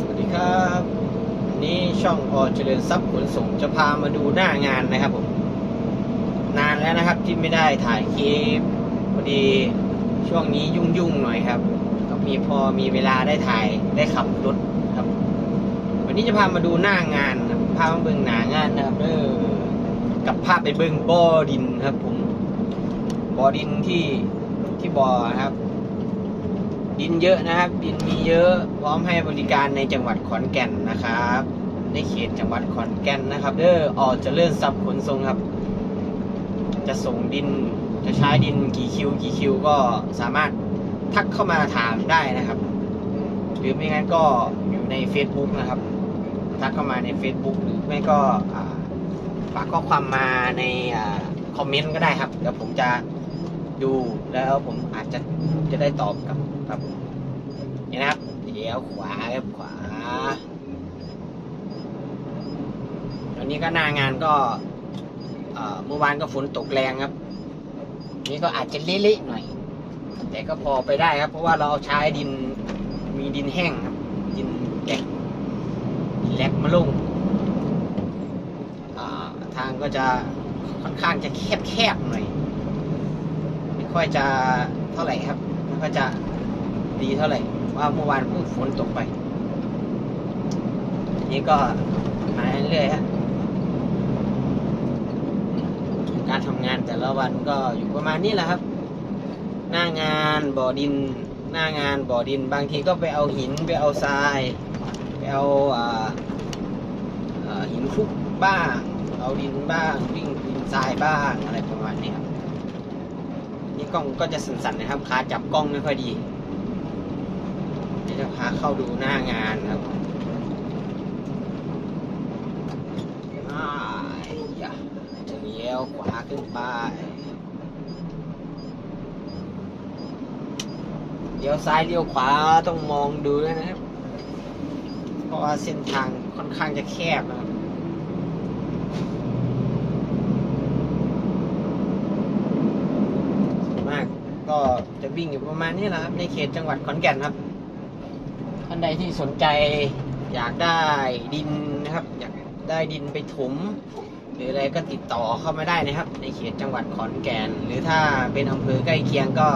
สวัสดีครับนนี้ช่องอเจริญทรัพย์ขนส่งจะพามาดูหน้างานนะครับผมนานแล้วนะครับที่ไม่ได้ถ่ายคลิปพอดีช่วงนี้ยุ่งๆหน่อยครับ ก็มีพอมีเวลาได้ถ่ายได้ขับรถครับ วันนี้จะพามาดูหน้างานครับพามาเบิ่งหน้างานนะครับเออกับภาพไปเบิ่งบ่อดินครับ ผมบ่อดินที่ที่บ่อครับ ดินเยอะนะครับ ดินมีเยอะพร้อมให้บริการในจังหวัดขอนแก่นนะครับ ในเขตจังหวัดขอนแก่นนะครับเด้อออกจะเลื่อนซับขนส่งครับ จะส่งดินจะใช้ดินกี่คิวกี่คิวก็สามารถทักเข้ามาถามได้นะครับ หรือไม่งั้นก็อยู่ใน Facebook นะครับทักเข้ามาใน Facebook หรือไม่ก็ฝากข้อความมาในอคอมเมนต์ก็ได้ครับ เดี๋ยวผมจะดูแล้วผมอาจจะจะได้ตอบกับ ครับนี่นะครับเดี๋ยวขวาครับขวาตอนนี้ก็หน้างานก็เมื่อวานก็ฝนตกแรงครับ นี่ก็อาจจะเละๆหน่อย แต่ก็พอไปได้ครับ เพราะว่าเราใช้ดินมีดินแห้งครับ ดินแกะดินแลกมาลงอ่าทางก็จะค่อนข้างจะแคบๆหน่อยไม่ค่อยจะเท่าไหร่ครับไม่ค่อยจะ ดีเท่าไหร่ว่าเมื่อวานเพิ่งฝนตกไปนี่ก็มาเรื่อยๆฮะการทำงานแต่ละวันก็อยู่ประมาณนี้แหละครับ หน้างานบ่อดิน หน้างานบ่อดิน บางทีก็ไปเอาหินไปเอาทราย ไปเอาอาอาหินคลุกบ้าง เอาดินบ้างวิ่งดินทรายบ้างอะไรประมาณนี้ครับนี่กล้องก็จะสั่นๆนะครับขาจับกล้องไม่ค่อยดี จะพาเข้าดูหน้างานครับอ้ายยะจะเลี้ยวขวาขึ้นไปเลี้ยวซ้ายเลี้ยวขวาต้องมองดูด้วยนะครับ เพราะว่าเส้นทางค่อนข้างจะแคบนะครับส่วนมากก็จะวิ่งอยู่ประมาณนี้แหละครับ ในเขตจังหวัดขอนแก่นครับานใดที่สนใจอยากได้ดินนะครับ อยากได้ดินไปถมหรืออะไรก็ติดต่อเข้ามาได้นะครับ ในเขตจังหวัดขอนแก่น หรือถ้าเป็นอำเภอใกล้เคียงก็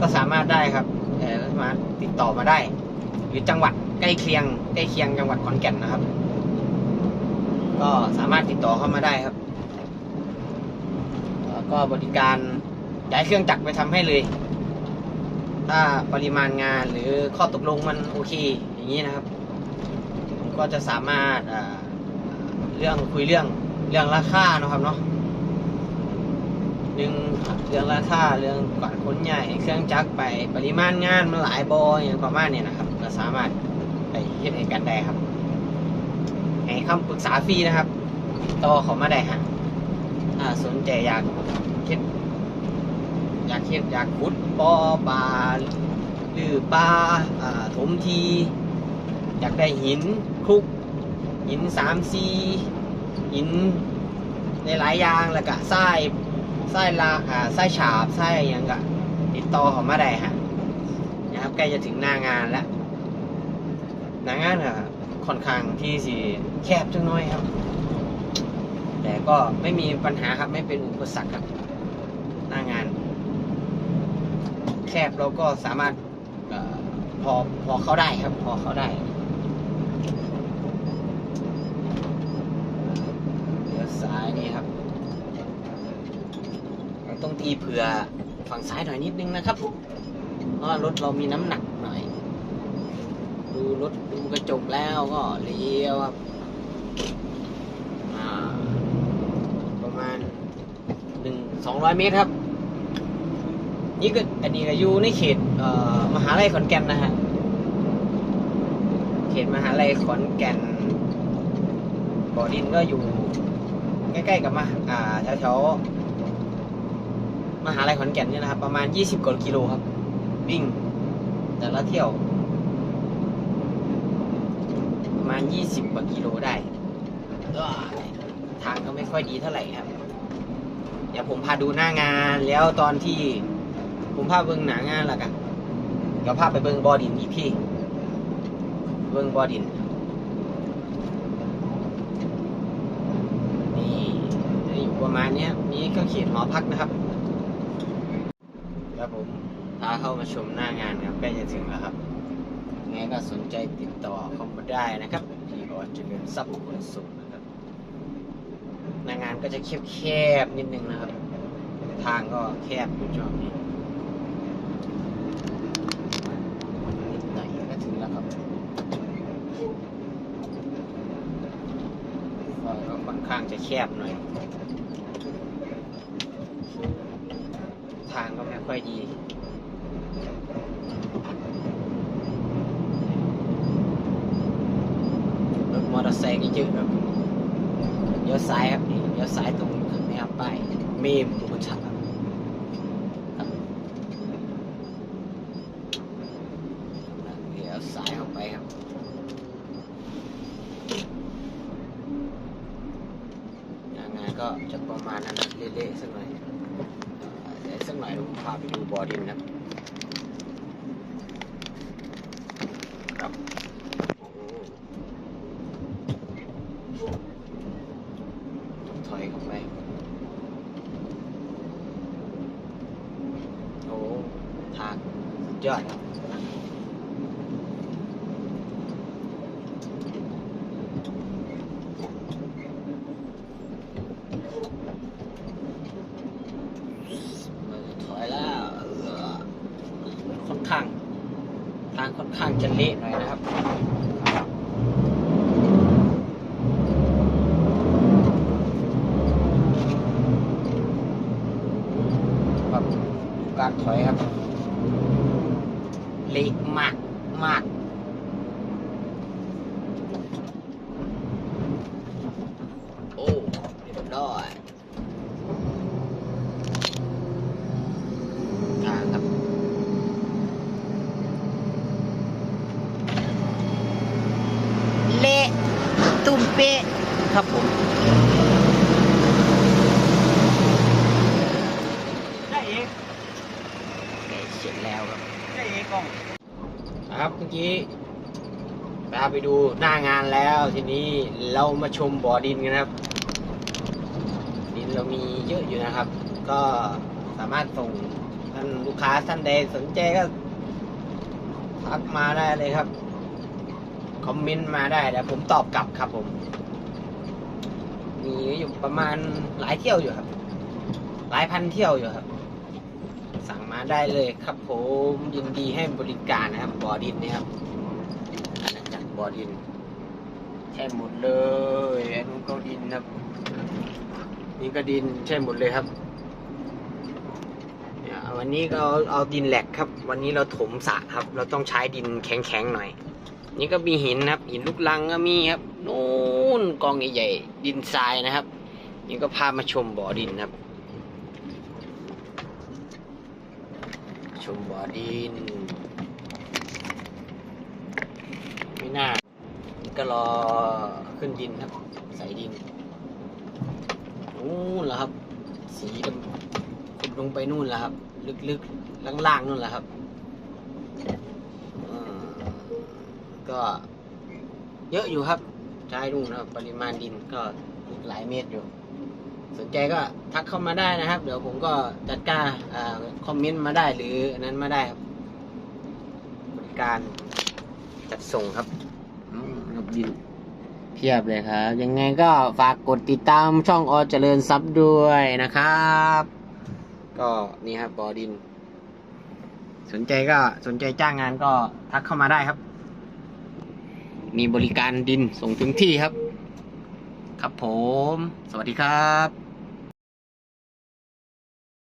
ก็สามารถได้ครับสามารถติดต่อมาได้ หรือจังหวัดใกล้เคียงใกล้เคียงจังหวัดขอนแก่นนะครับ ก็สามารถติดต่อเข้ามาได้ครับก็บริการย้ายเครื่องจักรไปทำให้เลย ถ้าปริมาณงานหรือข้อตกลงมันโอเคอย่างนี้นะครับผมก็จะสามารถเรื่องคุยเรื่องเรื่องราคาเนาะครับเนาะหนึ่งเรื่องราคาเรื่องก่อนขนใหญ่เครื่องจักรไปปริมาณงานมันหลายบออย่างประมาณเนี้นะครับก็สามารถไปเฮ็ดให้กันได้ครับให้คำปรึกษาฟรีนะครับ ต่อเขามาได้ฮะสนใจอยากเฮ็ด อยากเฮ็ดอยากขุดปอปลาหรือปลาถมที อยากได้หินคลุก หินสามซีหินในหลายอย่างแล้วก็ทรายทรายลาอ่าทรายฉาบทรายหยังก็ติดต่อเขามาได้ฮะนะครับใกล้จะถึงหน้างานแล้วหน้างานอะค่อนข้างที่สิแคบจังน้อยครับ แต่ก็ไม่มีปัญหาครับไม่เป็นอุปสรรคครับหน้างาน แคบเราก็สามารถออพอพอเข้าได้ครับ พอเข้าได้เลี้ยวซ้ายนี่ครับ ต้องตีเผื่อฝั่งซ้ายหน่อยนิดนึงนะครับเพราะรถเรามีน้ำหนักหน่อย ดูรถดูกระจกแล้วก็เลี้ยวครับประมาณหนึ่งสองร้อยเมตรครับ นี่ก็อันนี้ก็อยู่ในเขตเอ่อมหาลัยขอนแก่นนะฮะ เขตมหาลัยขอนแก่น บ่อดินก็อยู่ ใกล้ๆกับมาอ่าแถวๆมหาลัยขอนแก่นเนี่ยนะครับ ประมาณ 20กว่ากิโลครับ วิ่ง แต่ละเที่ยว ประมาณ 20กว่ากิโลได้ ทางก็ไม่ค่อยดีเท่าไหร่ครับ เดี๋ยวผมพาดูหน้างานแล้วตอนที่ ผมพาเบิ่งหนางานและกันเดี๋ยวพาไปเบิ่งบอดินอีกที่ว่าบิ้งบอดินนี่อยู่ประมาณนี้นี่ก็เขียนหอพักนะครับแล้วผมพาเข้ามาชมหน้างานครับใกล้จะถึงแล้วครับไงก็สนใจติดต่อเข้ามาได้นะครับที่อเจริญทรัพย์ขนส่งนะครับหน้างานก็จะแคบๆนิดนึงนะครับ ทางก็แคบอยู่ช่วงนี้นิดหน่อยก็ถึงแล้วครับซอยก็ค่อน ข้างจะแคบหน่อย ทางก็ไม่ค่อยดีรถมอเตอร์ไซค์ก็เยอะครับเลี้ยวซ้ายครับเลี้ยวซ้ายตรงข้างหน้าป้ายเมมหมูชัดครับครับเลี้ยวซ้ายเข้าไปครับ งานงานก็จะประมาณนั้นนะเละๆสักหน่อยเดี๋ยวสักหน่อยผมพาไปดูบอดินนะครับครับถอยเข้าไปโอ้ทางยอดครับ เราจะถอยแล้วเออค่อนข้าง ทางค่อนข้างจะเละหน่อยนะครับ ครับการถอยครับ เละมากมากโอ้ เรียบร้อยทางครับเละตุ้มเป๊ะครับผมได้เองเละเสร็จแล้วครับได้เองกล้องครับเมื่อกี้พาไปดูหน้างานแล้วทีนี้เรามาชมบ่อดินกันครับดินเรา มีเยอะอยู่นะครับ ก็สามารถส่งท่านลูกค้าท่านใดสนใจก็ทักมาได้เลยครับ คอมเมนต์มาได้แล้วผมตอบกลับครับผม มีอยู่ประมาณหลายเที่ยวอยู่ครับ หลายพันเที่ยวอยู่ครับ สั่งมาได้เลยครับ ผมยินดีให้บริการนะครับบอดินนะครับอาณาจักรบอดินใช่หมดเลยอันนู้นก็ดินครับ นี่ก็ดินใช่หมดเลยครับวันนี้ก็เอาเอาดินแหลกครับ วันนี้เราถมสระครับ เราต้องใช้ดินแข็งๆหน่อย นี่ก็มีหินครับหินลูกลังก็มีครับนู่นกองใหญ่ๆดินทรายนะครับ นี่ก็พามาชมบ่อดินครับ ชมบ่อดินไม่น่านี่ก็รอขึ้นดินครับ ใส่ดิน นู่นแล้วครับ สีดำขุดลงไปนู่นแล้วครับ ลึกๆล่างๆนู่นแหละครับก็เยอะอยู่ครับใช้นู่นนะครับ ปริมาณดินก็หลายเมตรอยู่ สนใจก็ทักเข้ามาได้นะครับ เดี๋ยวผมก็จัดการอคอมเมนต์มาได้หรือนั้นมาได้ครับบริการจัดส่งครับอืมครับดิน เพียบเลยครับ ยังไงก็ฝากกดติดตามช่องอเจริญซับด้วยนะครับ ก็นี่ครับบอดิน สนใจก็สนใจจ้างงานก็ทักเข้ามาได้ครับ มีบริการดินส่งถึงที่ครับ ครับผม สวัสดีครับ